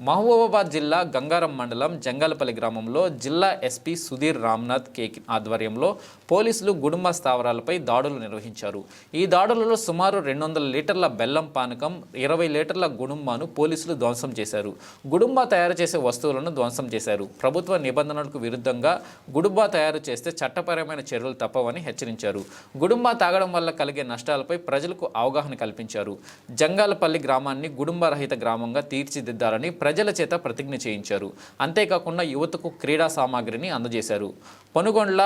మహబూబాబాద్ జిల్లా గంగారం మండలం జంగాలపల్లి గ్రామంలో జిల్లా ఎస్పీ సుధీర్ రామ్నాథ్ కే ఆధ్వర్యంలో పోలీసులు గుడుంబ స్థావరాలపై దాడులు నిర్వహించారు. ఈ దాడులలో సుమారు రెండు వందల లీటర్ల బెల్లం పానకం ఇరవై లీటర్ల గుడుంబాను పోలీసులు ధ్వంసం చేశారు. గుడుంబా తయారు చేసే వస్తువులను ధ్వంసం చేశారు. ప్రభుత్వ నిబంధనలకు విరుద్ధంగా గుడుంబా తయారు చేస్తే చట్టపరమైన చర్యలు తప్పవని హెచ్చరించారు. గుడుంబా తాగడం వల్ల కలిగే నష్టాలపై ప్రజలకు అవగాహన కల్పించారు. జంగాలపల్లి గ్రామాన్ని గుడుంబ రహిత గ్రామంగా తీర్చిదిద్దాలని ప్రజల చేత ప్రతిజ్ఞ చేయించారు. అంతేకాకుండా యువతకు క్రీడా సామాగ్రిని అందజేశారు. పనుగొండ్ల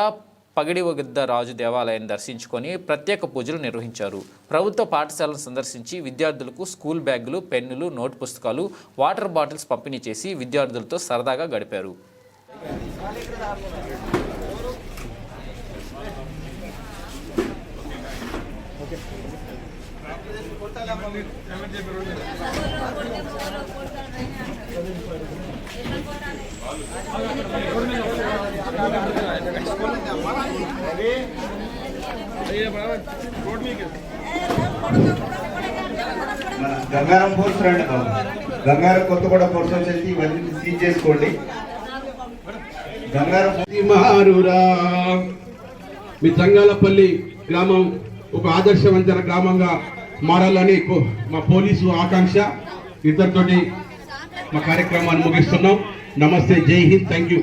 పగిడివగిద్ద రాజు దేవాలయాన్ని దర్శించుకొని ప్రత్యేక పూజలు నిర్వహించారు. ప్రభుత్వ పాఠశాలను సందర్శించి విద్యార్థులకు స్కూల్ బ్యాగులు పెన్నులు నోట్ పుస్తకాలు వాటర్ బాటిల్స్ పంపిణీ చేసి విద్యార్థులతో సరదాగా గడిపారు. Okay. గంగారం పోర్స్ రండి బాబు. గంగారం కొత్తగూడ పోర్స్ వచ్చేసి ఇవన్నీ సీజ్ చేసుకోండి. గంగారం మారురా మీ తంగాలపల్లి గ్రామం ఒక ఆదర్శవంతర గ్రామంగా మారాలని మా పోలీసు ఆకాంక్ష. ఇద్దరితోటి మా కార్యక్రమాన్ని ముగిస్తున్నాం. నమస్తే జై హింద్ థ్యాంక్ యూ.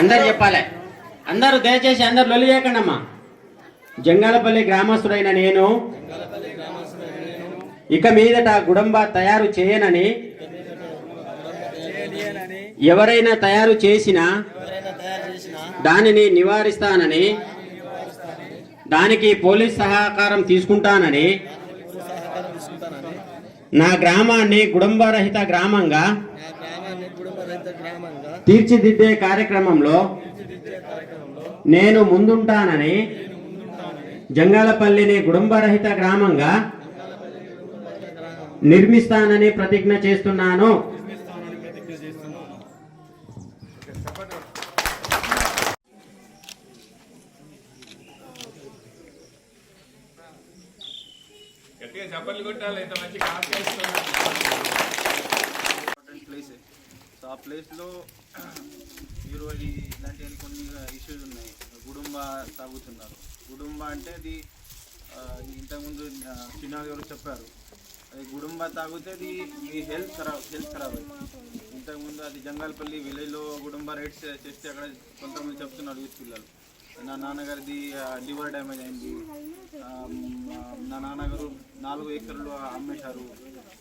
అందరు చెప్పాలి. అందరూ దయచేసి అందరు లొలి చేయకండి అమ్మా జంగాలపల్లి గ్రామస్తుడైన నేను ఇక మీదట గుడంబ తయారు చేయనని ఎవరైనా తయారు చేసినా దానిని నివారిస్తానని దానికి పోలీస్ సహకారం తీసుకుంటానని నా గ్రామాన్ని గుడంబరహిత గ్రామంగా తీర్చిదిద్దే కార్యక్రమంలో నేను ముందుంటానని జంగాలపల్లిని గుడంబరహిత గ్రామంగా నిర్మిస్తానని ప్రతిజ్ఞ చేస్తున్నాను. గట్టిగా చప్పట్లు కొట్టాలి ఇంత మంచి కాన్ఫిడెన్స్ ఇంపార్టెంట్ ప్లేస్ సో ఆ ప్లేస్లో ఈరోజు ఇలాంటి కొన్ని ఇష్యూస్ ఉన్నాయి. గుడుంబ తాగుతున్నారు. గుడుంబ అంటే అది ఇంతకుముందు చిన్నారి గారు చెప్పారు. అది గుడుంబ తాగితే అది మీ హెల్త్ ఖరాబ్ హెల్త్ ఖరాబ్ అవుతుంది ఇంతకుముందు అది జంగాలపల్లి విలేజ్లో గుడుంబ రైడ్స్ చేస్తే అక్కడ కొంతమంది చెప్తున్నారు యూత్ పిల్లలు. నా నాన్నగారిది లివర్ డ్యామేజ్ అయింది. నా నాన్నగారు నాలుగు ఏకర్లు అమ్మేశారు.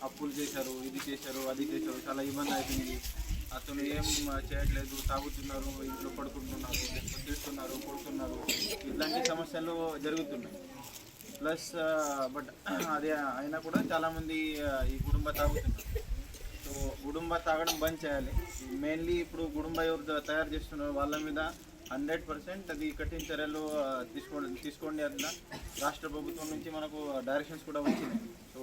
అప్పులు చేశారు ఇది చేశారు అది చేశారు. చాలా ఇబ్బంది అవుతుంది అతను ఏం చేయట్లేదు తాగుతున్నారు ఇంట్లో పడుకుంటున్నారు చేస్తున్నారు కొడుతున్నారు. ఇట్లాంటి సమస్యలు జరుగుతున్నాయి. ప్లస్ బట్ అదే అయినా కూడా చాలామంది ఈ గుడుంబ తాగుతున్నారు సో గుడుంబ తాగడం బంద్ చేయాలి. మెయిన్లీ ఇప్పుడు గుడుంబ ఎవరు తయారు చేస్తున్న వాళ్ళ మీద హండ్రెడ్ పర్సెంట్ అది కఠిన చర్యలు తీసుకోండి తీసుకోండి అట్లా రాష్ట్ర ప్రభుత్వం నుంచి మనకు డైరెక్షన్స్ కూడా వచ్చినాయి. సో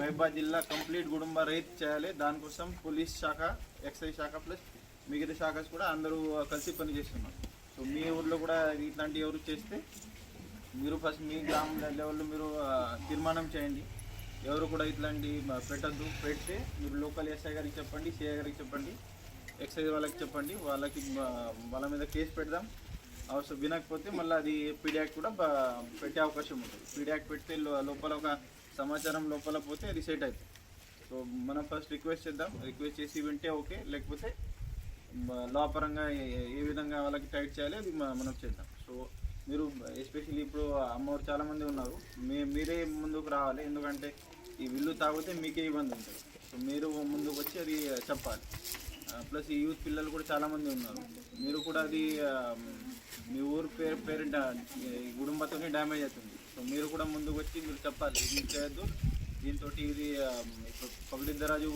మహబాద్ జిల్లా కంప్లీట్ గుడుంబ రైతు చేయాలి. దానికోసం పోలీస్ శాఖ ఎక్సైజ్ శాఖ ప్లస్ మిగతా శాఖస్ కూడా అందరూ కలిసి పనిచేస్తున్నారు. సో మీ ఊర్లో కూడా ఇట్లాంటి ఎవరు చేస్తే మీరు ఫస్ట్ మీ గ్రామ లెవెల్లో మీరు తీర్మానం చేయండి. ఎవరు కూడా ఇట్లాంటి పెట్టద్దు. పెడితే మీరు లోకల్ ఎస్ఐ గారికి చెప్పండి సిఐ గారికి చెప్పండి ఎక్సైజ్ వాళ్ళకి చెప్పండి. వాళ్ళకి వాళ్ళ మీద కేసు పెడదాం. అవసరం వినకపోతే మళ్ళీ అది పీడియాక్ కూడా పెట్టే అవకాశం ఉంటుంది. పీడియాక్ పెడితే లోపల ఒక సమాచారం లోపల పోతే అది సెట్ అవుతుంది సో మనం ఫస్ట్ రిక్వెస్ట్ చేద్దాం. రిక్వెస్ట్ చేసి వింటే ఓకే. లేకపోతే మ- లా పరంగా ఏ- విధంగా వాళ్ళకి టైట్ చేయాలి అది మనం చేద్దాం. సో మీరు ఎస్పెషల్లీ ఇప్పుడు అమ్మవారు చాలామంది ఉన్నారు. మీ మీరే ముందుకు రావాలి. ఎందుకంటే ఈ విల్లు తాగితే మీకే ఇబ్బంది ఉంటుంది. సో మీరు ముందుకు వచ్చి అది చెప్పాలి. ప్లస్ ఈ యూత్ పిల్లలు కూడా చాలామంది ఉన్నారు. మీరు కూడా అది మీ ఊరు పేరు పేరెంట్ ఈ కుటుంబంతోనే డ్యామేజ్ అవుతుంది. సో మీరు కూడా ముందుకు వచ్చి మీరు చెప్పాలి. ఇది చేయొద్దు. దీంతో ఇది పబ్లిక్ దరాజు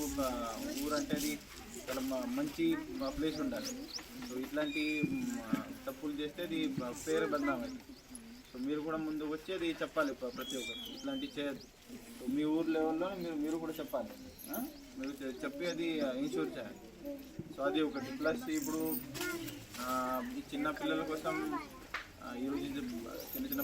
ఊరు అంటే అది చాలా మంచి ప్లేస్ ఉండాలి. సో ఇట్లాంటి తప్పులు చేస్తే అది పేరు బదనాం సో మీరు కూడా ముందు వచ్చి అది చెప్పాలి ప్రతి ఒక్కరు. ఇట్లాంటివి చేయద్దు. సో మీ ఊరు లెవెల్లో మీరు మీరు కూడా చెప్పాలి. మీరు చెప్పి అది ఇన్షూర్ చేయాలి. సో అది ఒకటి. ప్లస్ ఇప్పుడు ఈ చిన్న పిల్లల కోసం ఈరోజు చిన్న చిన్న